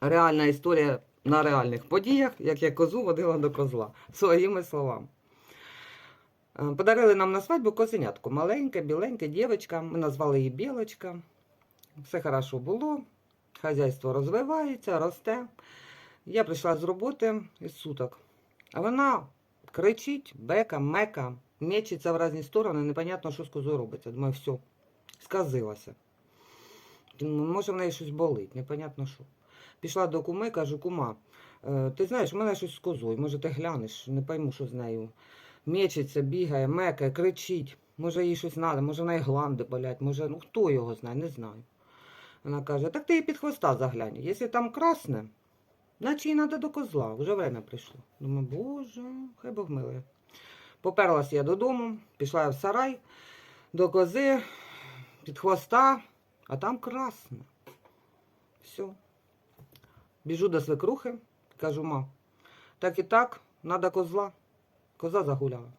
реальна історія на реальних подіях, як я козу водила до козла, своїми словами. Е, Подарили нам на свадьбу козенятку. Маленьке, біленьке, дівчинка. Ми назвали її Білочка. Все хорошо було. Хазяйство розвивається, росте. Я прийшла з роботи із суток. А вона кричить, бека, мека, мечеться в різні сторони, непонятно, що з козою робиться. Думаю, все, сказилася. Може, в неї щось болить, непонятно що. Пішла до куми, кажу, кума, е, ти знаєш, у мене щось з козою, може ти глянеш, не пойму, що з нею. Мечеться, бігає, мекає, кричить. Може їй щось треба, може в неї гланди болять, може, ну хто його знає, не знаю. Вона каже, так ти її під хвоста заглянь. Якщо там красне, наче їй треба до козла, вже время прийшло. Думаю, боже, хай Бог милує. Поперлась я додому, пішла я в сарай до кози, під хвоста, а там красне. Все. Біжу до свекрухи, кажу, ма, так і так, треба козла. Коза загуляла.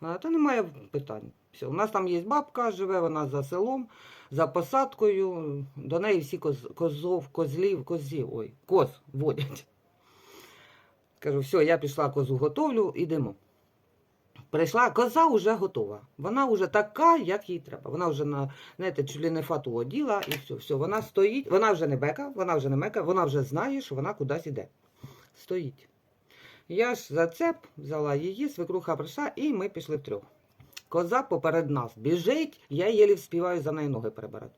Вона, та немає питань. Все, у нас там є бабка, живе вона за селом, за посадкою. До неї всі коз, козов, козлів, козів, ой, коз водять. Кажу, все, я пішла козу готовлю, ідемо. Прийшла, коза вже готова. Вона вже така, як їй треба. Вона вже на знаєте, чулі не фату оділа і все, все. Вона стоїть, вона вже не бека, вона вже не мека, вона вже знає, що вона кудись іде. Стоїть. Я ж за цеп взяла її, свекруха прийшла, і ми пішли втрьох. Коза поперед нас біжить, я єлі вспіваю за неї ноги перебирати.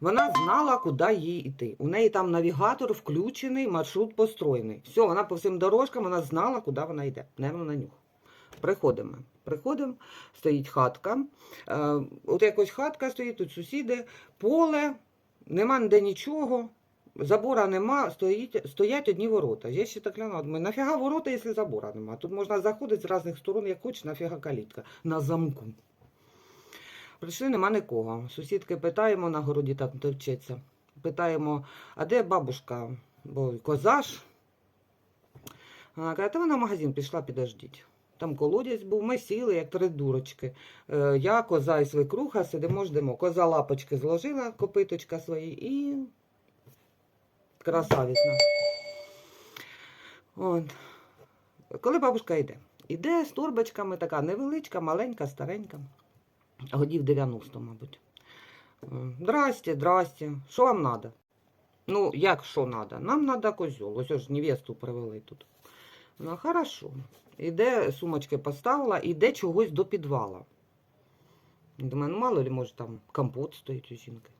Вона знала, куди їй йти. У неї там навігатор включений, маршрут построєний. Все, вона по всім дорожкам, вона знала, куди вона йде. Нервно на нюх. Приходимо. Приходимо, стоїть хатка. Е, от якось хатка стоїть, тут сусіди, поле, нема ніде нічого. Забора нема, стоїть, стоять одні ворота. Я ще так глянула, думаю, нафіга ворота, якщо забора нема? Тут можна заходити з різних сторон, як хочеш, нафіга калітка. На замку. Прийшли, нема нікого. Сусідки питаємо, на городі там товчеться. Питаємо, а де бабушка? Бо коза ж. Вона каже, та вона в магазин пішла, підождіть. Там колодязь був, ми сіли, як три дурочки. Е, Я, коза і свекруха, сидимо, ждемо. Коза лапочки зложила, копиточка свої і красавиця. От. Коли бабушка йде? Іде з торбочками, така невеличка, маленька, старенька. Годів 90, мабуть. Е, Здрасте, здрасте. Що вам треба? Ну, як що треба? Нам треба козьол. Ось ж невесту привели тут. Ну, хорошо. Іде, сумочки поставила, іде чогось до підвала. Думаю, ну мало ли, може там компот стоїть у жінки.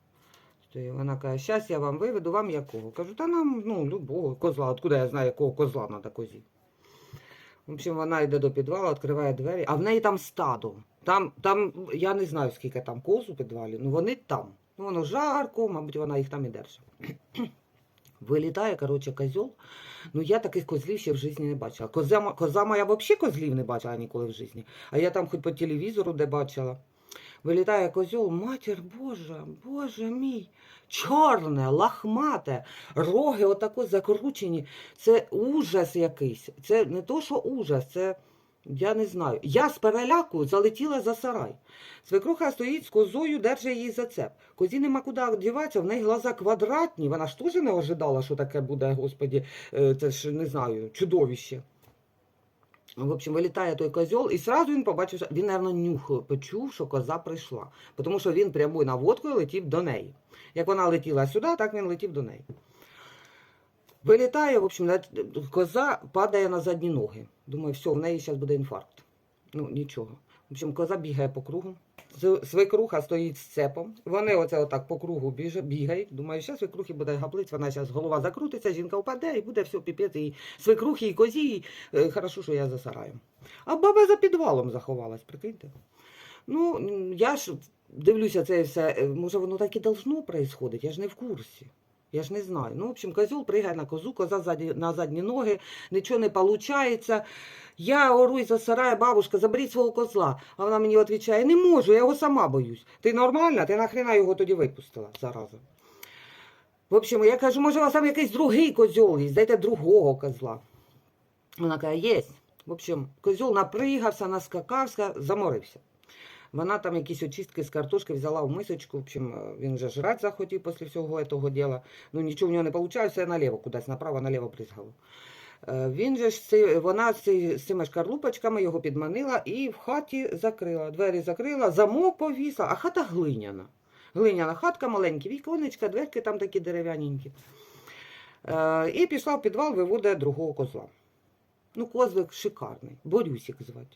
Стоїть. Вона каже, зараз я вам виведу, вам якого? Кажу, та нам, ну, любого козла. Откуда я знаю, якого козла треба козі? В общем, вона йде до підвалу, відкриває двері, а в неї там стадо. Там, там, я не знаю, скільки там коз у підвалі, ну вони там. Ну, воно жарко, мабуть, вона їх там і держить. Вилітає, коротше, козьол. Ну, я таких козлів ще в житті не бачила. Коза, коза моя взагалі козлів не бачила ніколи в житті. А я там хоч по телевізору де бачила. Вилітає козьол, матір Божа, Боже мій, чорне, лахмате, роги отако закручені. Це ужас якийсь. Це не то, що ужас, це я не знаю. Я з переляку залетіла за сарай. Свекруха стоїть з козою, держить її за цеп. Козі нема куди діватися, в неї глаза квадратні. Вона ж теж не ожидала, що таке буде, господі, е, це ж не знаю, чудовище. В общем, вилітає той козьол, і сразу він побачив, що він, мабуть, нюх почув, що коза прийшла. Тому що він прямою наводкою летів до неї. Як вона летіла сюди, так він летів до неї. Вилітає, в общем, коза падає на задні ноги. Думаю, все, в неї зараз буде інфаркт. Ну, нічого. В общем, коза бігає по кругу. Свекруха стоїть з цепом. Вони оце отак по кругу бігають. Думаю, зараз свекрухи буде габлиць, вона зараз голова закрутиться, жінка впаде і буде все піпець. І свекрухи, і козі. І, е, хорошо, що я за сараєм. А баба за підвалом заховалась, прикиньте. Ну, я ж дивлюся, це все. е, Може, воно так і должно происходити, я ж не в курсі. Я ж не знаю. Ну, в общем, козел пригає на козу, коза ззаді, на задні ноги, нічого не виходить. Я оруй за сарай, бабушка, заберіть свого козла. А вона мені відповідає, не можу, я його сама боюсь. Ти нормальна? Ти нахрена його тоді випустила, зараза. В общем, я кажу, може, у вас там якийсь другий козьол є, дайте другого козла. Вона каже, є. В общем, козьол напригався, наскакався, заморився. Вона там якісь очистки з картошки взяла в мисочку. В общем, е, він вже жрати захотів після всього цього діла. Ну нічого в нього не вийшло, все наліво кудись, направо, наліво бризгало. Е, Він же ж вона з цими шкарлупочками його підманила і в хаті закрила. Двері закрила, замок повісила, а хата глиняна. Глиняна хатка, маленькі віконечка, дверки там такі дерев'яненькі. Е, і пішла в підвал, виводить другого козла. Ну, козлик шикарний, Борюсик звати.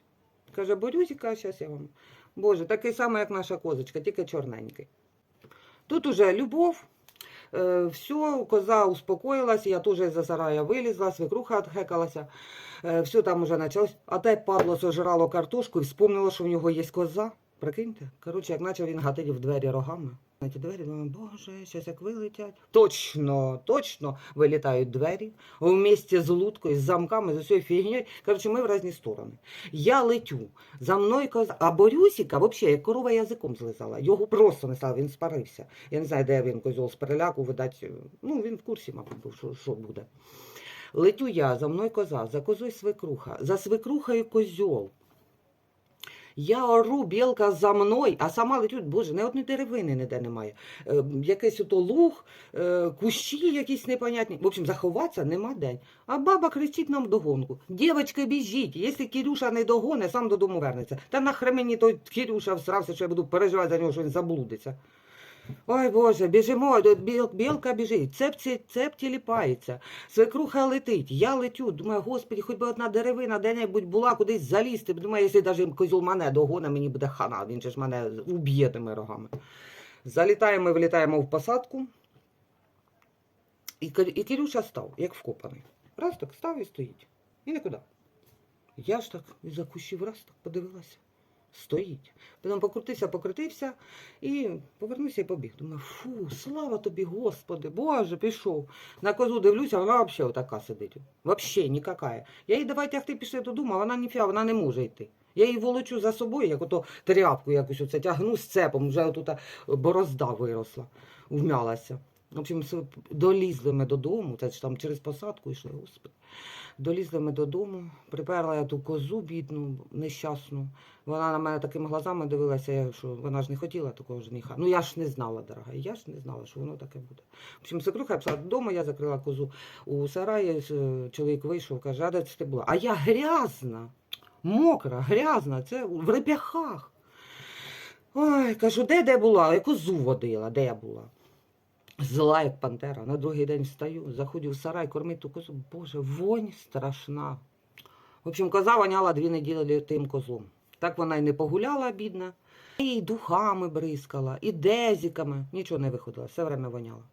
Каже, Борюсика, зараз я вам. Боже, такий самий, як наша козочка, тільки чорненький. Тут уже любов. Е, все, коза успокоїлась, я теж за сарая вилізла, свекруха отхекалася. Е, все там уже почалось. А те падло сожрало картошку і вспомнило, що в нього є коза. Прикиньте. Коротше, як почав він гатити в двері рогами. Ті двері думаю, боже, щось як вилетять. Точно, точно вилітають двері вместе з луткою, з замками, з усією фігньою. Коротше, ми в різні сторони. Я летю, за мною коза. А Борюсіка, взагалі, як корова язиком злизала. Його просто не стало, він спарився. Я не знаю, де він козьол з переляку, видать, ну він в курсі, мабуть, що, що буде. Летю я, за мною коза, за козою свекруха, за свекрухою козьол. Я ору, білка за мною, а сама летю, боже, не одної деревини ніде немає. Е, якийсь ото луг, е, кущі якісь непонятні. В общем, заховатися нема день. А баба кричить нам догонку. Дівочка, біжіть, якщо Кирюша не догоне, сам додому вернеться. Та нахре мені той Кирюша всрався, що я буду переживати за нього, що він заблудиться. Ой Боже, біжимо, біл, білка біжить, цепці, цеп тіліпається, свекруха летить, я летю, думаю, господи, хоч би одна деревина де-небудь була, кудись залізти. Думаю, якщо навіть козел мене догоне, мені буде хана, він же ж мене уб'є тими рогами. Залітаємо і влітаємо в посадку. І, і Кирюша став, як вкопаний. Раз так став і стоїть. І нікуди. Я ж так за кущів раз так подивилася. Стоїть. Потім покрутився, покрутився і повернувся і побіг. Думаю, фу, слава тобі, Господи, Боже, пішов. На козу дивлюся, вона взагалі отака сидить. Взагалі ніяка. Я їй давай тягти пішли додому, а вона ніфіга, вона не може йти. Я її волочу за собою, як ото тряпку якусь оце тягну з цепом, вже отута борозда виросла, вмялася. В общем, долізли ми додому, це ж там через посадку йшли, господи. Долізли ми додому, приперла я ту козу бідну, нещасну. Вона на мене такими глазами дивилася, що вона ж не хотіла такого жениха. Ну я ж не знала, дорога, я ж не знала, що воно таке буде. В общем, свекруха пішла додому, я закрила козу у сараї, чоловік вийшов, каже, а де це ти була? А я грязна, мокра, грязна, це в реп'яхах. Ой, кажу, де де була? Я козу водила, де я була? Зла, як пантера. На другий день встаю, заходжу в сарай, кормити ту козу. Боже, вонь страшна. В общем, коза воняла дві неділі тим козлом. Так вона й не погуляла, бідна. І духами бризкала, і дезіками. Нічого не виходило, все время воняла.